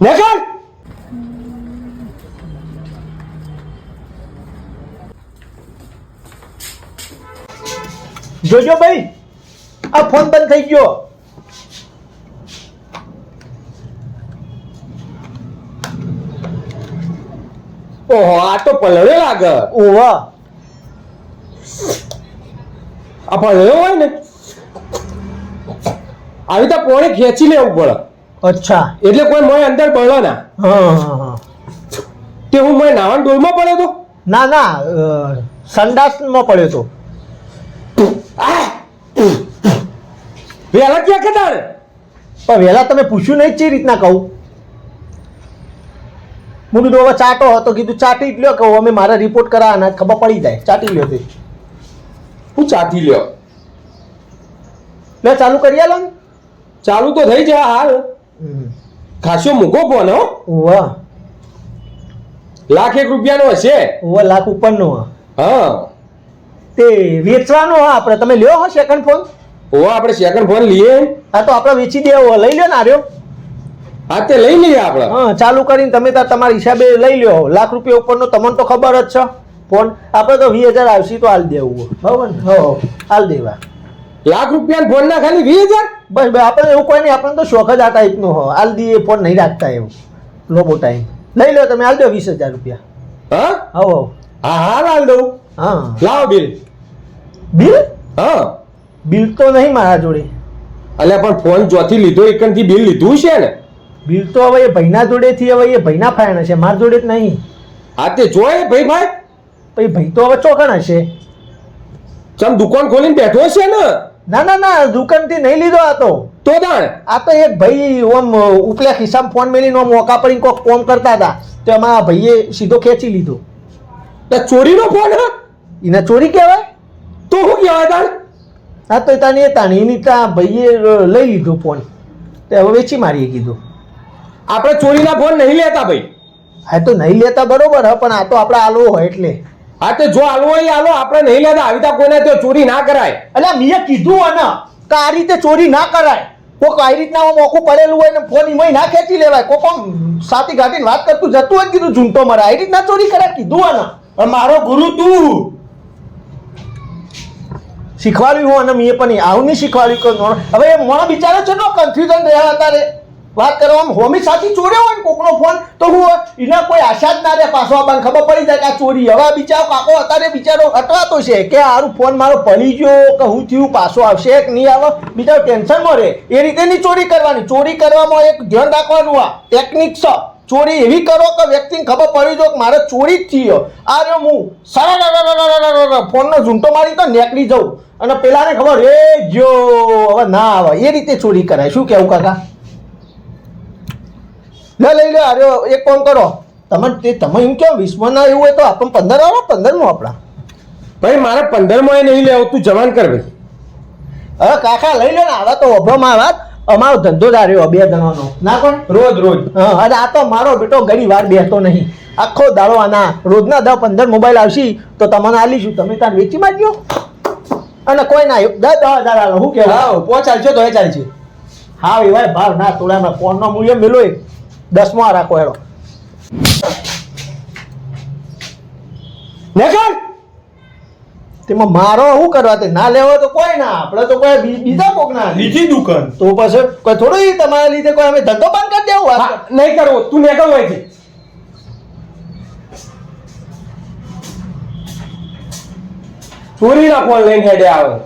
નેકર! જોજો ભાઈ આ ફોન બંધ થઈ ગયો. ઓહો આ તો પલળે લાગે. ઓવા આ પલળ્યો હોય ને? આવી તો પોણી ખેંચી લેવું પડે. અચ્છા. એટલે કોઈ મોય અંદર બળો ના. તે હું મોય નાવાના ડોલમાં પડ્યો તો? ના ના સંડાસમાં પડ્યો તો. વેલા ક્યાં કદાર પણ વહેલા તમે પૂછ્યું નહીં ચી રીતના કહું? હું કીધું હવે ચાટો હતો. કીધું ચાટી જ લ્યો. કહું અમે મારા રિપોર્ટ કરાવવાના ખબર પડી જાય. ચાટી લ્યો તે. હું ચાટી લ્યો. લે ચાલુ કરી આલો ને. ચાલુ તો થઈ જાય હાલ. ખાસો મૂકો ફોન હો. ઓવા લાખ એક રૂપિયાનો હશે. વાહ લાખ ઉપરનો. હા. હા તે વેચવાનો હા આપણે તમે લ્યો હો સેકન્ડ ફોન ઓ આપણે સેકન્ડ ફોન લઈએ. હા તો આપણે વેચી દેવો લઈ લ્યો ને આર્યો હા તે લઈ લઈએ આપણે. હા ચાલુ કરીને તમે તમારા હિસાબે લઈ લ્યો. લાખ રૂપિયા ઉપરનો તમને તો ખબર જ છે. ફોન. આપણે તો વીસ હજાર આવશે તો હાલ દેવું બરાબર હો. હાલ દેવા. લાખ રૂપિયા ફોન ના ખાલી વીસ હજાર? બસ બસ આપણે એવું કોઈ નહીં આપણે તો શોખ જ આ ટાઈપનો હો દી એ ફોન નહીં રાખતા એવું. લોબો ટાઈમ લઈ લો તમે દો વીસ હજાર રૂપિયા. હા? હો હો હા લાલ દઉં. હા. લાવો બિલ બિલ હા. બિલ તો નહીં મારા જોડે. અલ્યા પણ ફોન ચોથી લીધો એકનથી બિલ લીધું છે ને? બિલ તો હવે એ ભાઈના જોડેથી હવે એ ભાઈના ફાયણ છે મારા જોડે જ નહીં. હા તે જોયે ભાઈ ભાઈ? પછી ભાઈ તો હવે ચોકણ હશે. ચમ દુકાન ખોલીને બેઠો છે ને? ના ના ના દુકાનથી નહીં લીધો આ તો. તો તાણ આ તો એક ભાઈ ઓમ ઉપલા ખિસ્સામાં ફોન મેલીને ઓમ મોકા પડીને કોક કોમ કરતા હતા. તો એમાં આ ભાઈએ સીધો ખેંચી લીધો. તો ચોરીનો ફોન હા? એને ચોરી કહેવાય? તો શું કહેવાય દાણ? હા તો તાની એ તાણી એની ત્યાં ભાઈએ લઈ લીધો ફોન તો હવે વેચી મારીએ કીધું. આપણે ચોરીના ફોન નહીં લેતા ભાઈ. હા તો નહીં લેતા બરોબર હા પણ આ તો આપણે આલો હોય એટલે. હા તે જો આલો હોય એ આલો આપણે નહીં લેતા. આવી તા કોઈને તો ચોરી ના કરાય. એટલે મેં કીધું અને કે આ રીતે ચોરી ના કરાય. કોક આવી રીતના આમ મોકું પડેલું હોય ને ફોન એમાંય ના ખેંચી લેવાય. કોક આમ સાથી ઘાટીને વાત કરતું જતું હોય કીધું ઝૂંટો મારે. આવી રીતના ચોરી કરાય. કીધું અને મારો ગુરુ તું. શીખવાડ્યું હું અને મેં પણ આવું નહીં શીખવાડ્યું હવે એ મોણા બિચારો છે કન્ફ્યુઝન રહ્યા અત્યારે વાત કરવામાં હોમી સાચી ચોર્યો હોય ને કોકનો ફોન, તો હું એના કોઈ આશા જ ના રહે, પાછો આપણને ખબર પડી જાય કે આ ચોરી હવે બિચારો કાકો અત્યારે બિચારો અટવાતો છે, કે આરું ફોન મારો પડી ગયો, કે હું થયું, પાછો આવશે કે નહીં આવે? બિચારો ટેન્શનમાં રહે. એ રીતે નહીં ચોરી કરવાની. ચોરી કરવામાં એક ધ્યાન રાખવાનું આ ટેકનિક છે. ચોરી એવી કરો કે વ્યક્તિને ખબર પડી જો કે મારે ચોરી જ થયો આ રહ્યો હું સરળ ફોનનો ઝૂંટો મારી તો નીકળી જાઉં અને પેલાને ખબર રે જો હવે ના આવે એ રીતે ચોરી કરાય શું કેવું કાકા લે લઈ લે અરે એક કામ કરો. તમે તે તમે એમ કેમ વીસમાં ના એવું હોય તો આપણે પંદર આવો પંદરમો આપણા. ભાઈ મારે પંદરમાં નહીં લેવું તું જવાન કર ભાઈ. હવે કાકા લઈ લે ને આવા તો ઓભરમાં વાત અમારો ધંધો આ બે જણાનો. ના કોણ? રોજ રોજ. હા અને આ તો મારો બેટો ઘણી વાર બેસતો નહીં. આખો દાડો આના રોજના દસ પંદર મોબાઈલ આવશે તો તમને લીધું તમે ત્યાં વેચી માંગ્યો અને કોઈ ના દસ દસ હજાર આલો શું કેવું? હા પહોંચાડશો તો એ ચાલશે. હા એવાય ભાવ ના તોડામાં ફોનનો મૂલ્ય મેલો દસમાં રાખો હેડો. નેકર! તેમાં મારો શું કરવા તે? ના લેવો તો કોઈ ના આપણે તો કોઈ બીજા કોક ના બીજી દુકાન. તો પછી કોઈ થોડું તમારા લીધે કોઈ અમે ધંધો બંધ કરી દેવું નહીં કરવો. તું નેકર હોય છે. ચોરી ના ફોન લઈને હેડે આવે.